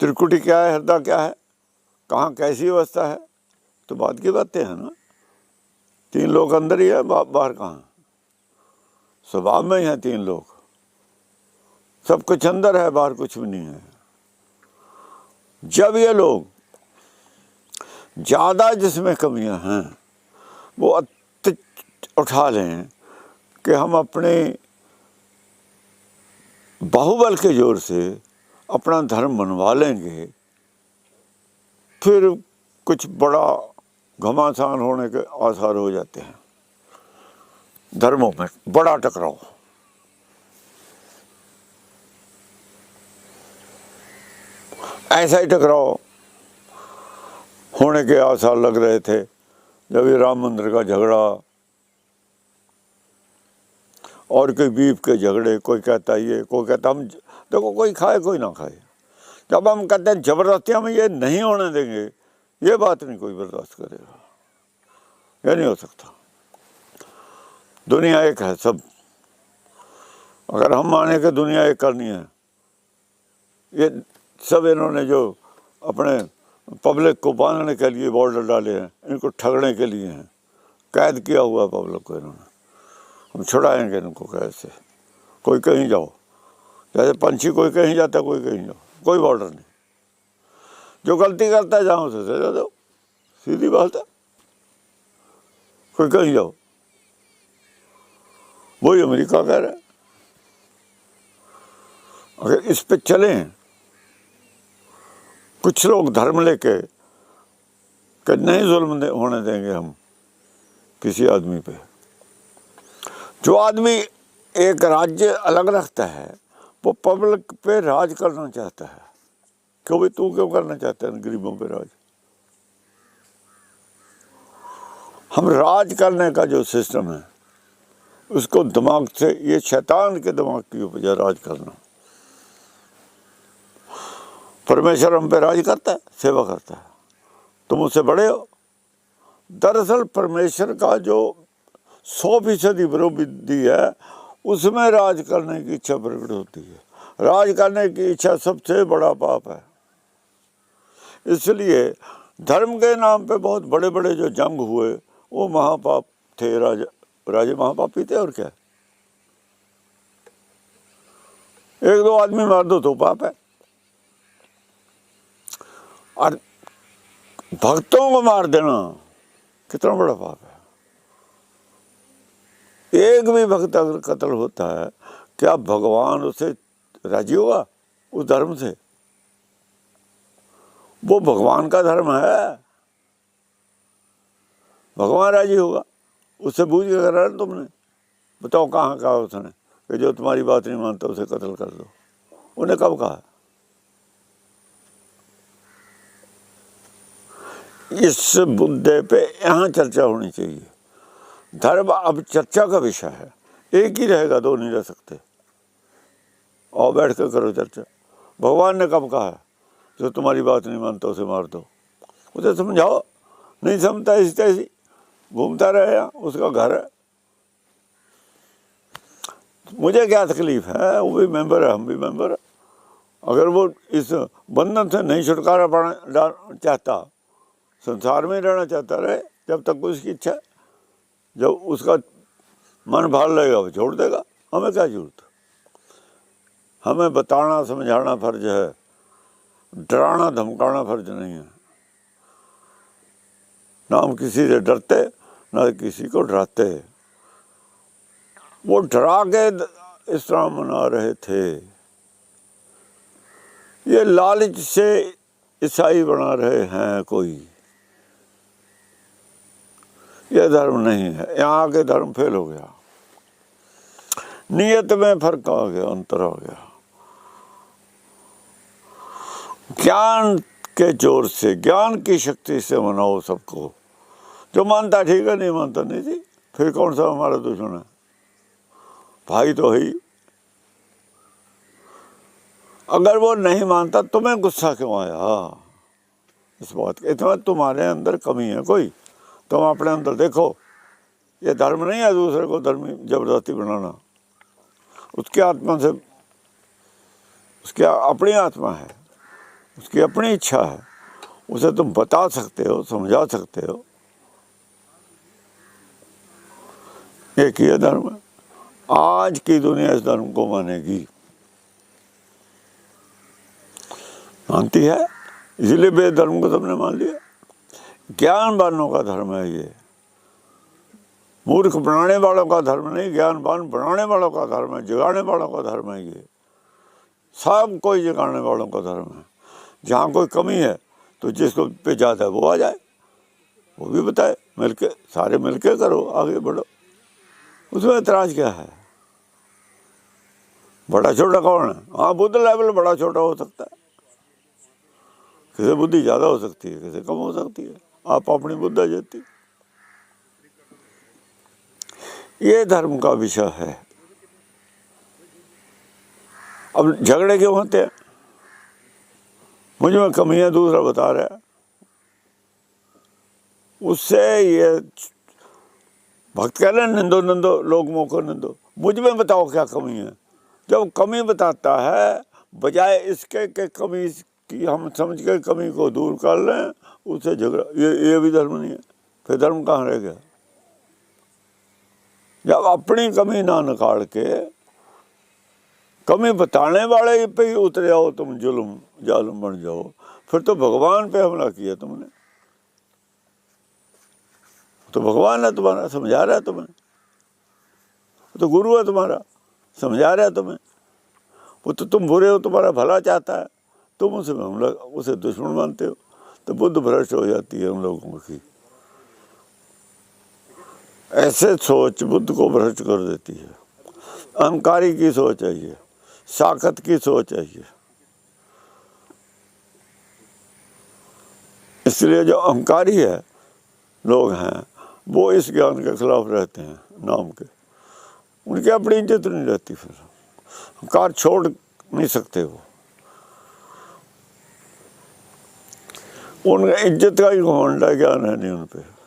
त्रिकुटी क्या है, हृदय क्या है, कहाँ कैसी अवस्था है तो बात की बातें हैं ना। तीन लोग अंदर ही है बाहर कहाँ स्वभाव में ही है तीन लोग। सब कुछ अंदर है, बाहर कुछ भी नहीं है। जब ये लोग ज़्यादा जिसमें कमियाँ हैं, वो अत उठा लें कि हम अपने बाहुबल के ज़ोर से अपना धर्म मनवा लेंगे, फिर कुछ बड़ा घमासान होने के आसार हो जाते हैं। धर्मों में बड़ा टकराव। ऐसा ही टकराव होने के आसार लग रहे थे जब ये राम मंदिर का झगड़ा और कोई बीफ के झगड़े, कोई कहता ये, कोई कहता हम देखो कोई खाए, कोई ना खाए। जब हम कहते हैं ज़बरदस्ती, हम ये नहीं होने देंगे, ये बात नहीं कोई बर्दाश्त करेगा। ये नहीं हो सकता। दुनिया एक है सब। अगर हम माने कि दुनिया एक करनी है, ये सब इन्होंने जो अपने पब्लिक को बांधने के लिए बॉर्डर डाले हैं, इनको ठगने के लिए हैं, कैद किया हुआ है पब्लिक को इन्होंने। हम छुड़ाएँगे इनको कैसे? कोई कहीं जाओ। जैसे पंछी कोई कहीं जाता, कोई कहीं जाओ कोई बॉर्डर नहीं। जो गलती करता है जहाँ उसे सजा दो। सीधी बात है। कोई कहीं जाओ। वही अमेरिका कह रहा है। अगर इस पे चलें, कुछ लोग धर्म लेके कि नहीं जुल्म दे- होने देंगे हम किसी आदमी पे। जो आदमी एक राज्य अलग रखता है वो पब्लिक पे राज करना चाहता है। क्यों भाई तू क्यों करना चाहता है गरीबों पे राज? हम राज करने का जो सिस्टम है, उसको दिमाग से, ये शैतान के दिमाग की उपजा राज करना। परमेश्वर हम पे राज करता है, सेवा करता है। तुम उससे बड़े हो। दरअसल परमेश्वर का जो सौ फ़ीसदी विरोधी है उसमें राज करने की इच्छा प्रकट होती है। राज करने की इच्छा सबसे बड़ा पाप है। इसलिए धर्म के नाम पे बहुत बड़े बड़े जो जंग हुए, वो महापाप थे। राजा, राजे महापापी थे और क्या? एक दो आदमी मार दो तो पाप है। और भक्तों को मार देना कितना बड़ा पाप है। एक भी भक्त अगर कत्ल होता है, क्या भगवान उसे राज़ी होगा उस धर्म से? वो भगवान का धर्म है। भगवान राज़ी होगा। उससे बूझ के करा तुमने। बताओ कहाँ कहा उसने? कि जो तुम्हारी बात नहीं मानता उसे कत्ल कर दो। उन्हें कब कहा? इस मुद्दे पे यहाँ चर्चा होनी चाहिए। धर्म अब चर्चा का विषय है। एक ही रहेगा, दो नहीं रह सकते। और बैठ कर करो चर्चा। भगवान ने कब कहा है? जो तुम्हारी बात नहीं मानता उसे मार दो। उसे समझाओ। नहीं समझता इसी तैसी घूमता रहे यहाँ उसका घर है। मुझे क्या तकलीफ़ है? वो भी मेंबर है, हम भी मेंबर है। अगर वो इस बंधन से नहीं छुटकारा पाना चाहता, संसार में रहना चाहता रहे, जब तक उसकी इच्छा जब उसका मन भाल लगेगा, वो छोड़ देगा। हमें क्या ज़रूरत हमें बताना, समझाना फ़र्ज़ है। डराना, धमकाना फ़र्ज़ नहीं है। ना हम किसी से डरते, ना किसी को डराते। वो डरा के इस्लाम मना रहे थे। ये लालच से ईसाई बना रहे हैं कोई। ये धर्म नहीं है। यहाँ के धर्म फेल हो गया। नियत में फ़र्क आ गया, अंतर आ गया। ज्ञान के ज़ोर से, ज्ञान की शक्ति से मनाओ सबको। जो मानता ठीक है, नहीं मानता नहीं जी। फिर कौन सा हमारा दुश्मन है? भाई तो है ही। अगर वो नहीं मानता, तुम्हें गुस्सा क्यों आया? इस बात का इतना तुम्हारे अंदर कमी है कोई? तुम अपने अंदर देखो, ये धर्म नहीं है दूसरे को धर्म ज़बरदस्ती बनाना। उसके आत्मा से, उसकी अपनी आत्मा है, उसकी अपनी इच्छा है, उसे तुम बता सकते हो, समझा सकते हो। एक ही धर्म। आज की दुनिया इस धर्म को मानेगी। मानती है? इसलिए वेद धर्म को सबने मान लिया। ज्ञानवानों का धर्म है ये। मूर्ख बनाने वालों का धर्म नहीं ज्ञान ज्ञानवान बनाने वालों का धर्म है, जगाने वालों का धर्म है ये। सब कोई जगाने वालों का धर्म है। जहाँ कोई कमी है तो जिसको पे जाता है, वो आ जाए। वो भी बताए, मिलके, सारे मिलके करो, आगे बढ़ो। उसमें एतराज़ क्या है? बड़ा छोटा कौन है? हाँ बुद्ध लेवल बड़ा छोटा हो सकता है। किसी बुद्धि ज़्यादा हो सकती है, किसी कम हो सकती है। आप अपनी बुद्धा जाती। ये धर्म का विषय है। अब झगड़े क्यों होते हैं? मुझमें कमियाँ दूसरा बता रहा है। उससे ये भक्त कह रहे हैं, निंदो निंदो, लोग मौको, निंदो। मुझमें बताओ क्या कमी है? जब कमी बताता है, बजाय इसके के कमी की हम समझ के कमी को दूर कर लें उससे झगड़ा, ये ये भी धर्म नहीं है। फिर धर्म कहाँ रह गया? जब अपनी कमी ना निकाल के, कमी बताने वाले पे ही उतर जाओ तुम जुल्म, जालम बन जाओ। फिर तो भगवान पे हमला किया तुमने। तो भगवान है तुम्हारा, समझा रहा है तुम्हें? तो गुरु है तुम्हारा, समझा रहा है तुम्हें? वो तो तुम बुरे हो, तुम्हारा भला चाहता है। तुम उसे हमला उसे दुश्मन मानते हो तो बुद्ध भ्रष्ट हो जाती है हम लोगों की। ऐसे सोच बुद्ध को भ्रष्ट कर देती है। अहंकारी की सोच है ये, साकत की सोच है ये। इसलिए जो अहंकारी है, लोग हैं, वो इस ज्ञान के खिलाफ रहते हैं, नाम के। उनकी अपनी इज़्ज़त नहीं रहती फिर। अहंकार छोड़ नहीं सकते वो। उनका इज़्ज़त का ही घमंड है ज्ञान है नहीं उन पर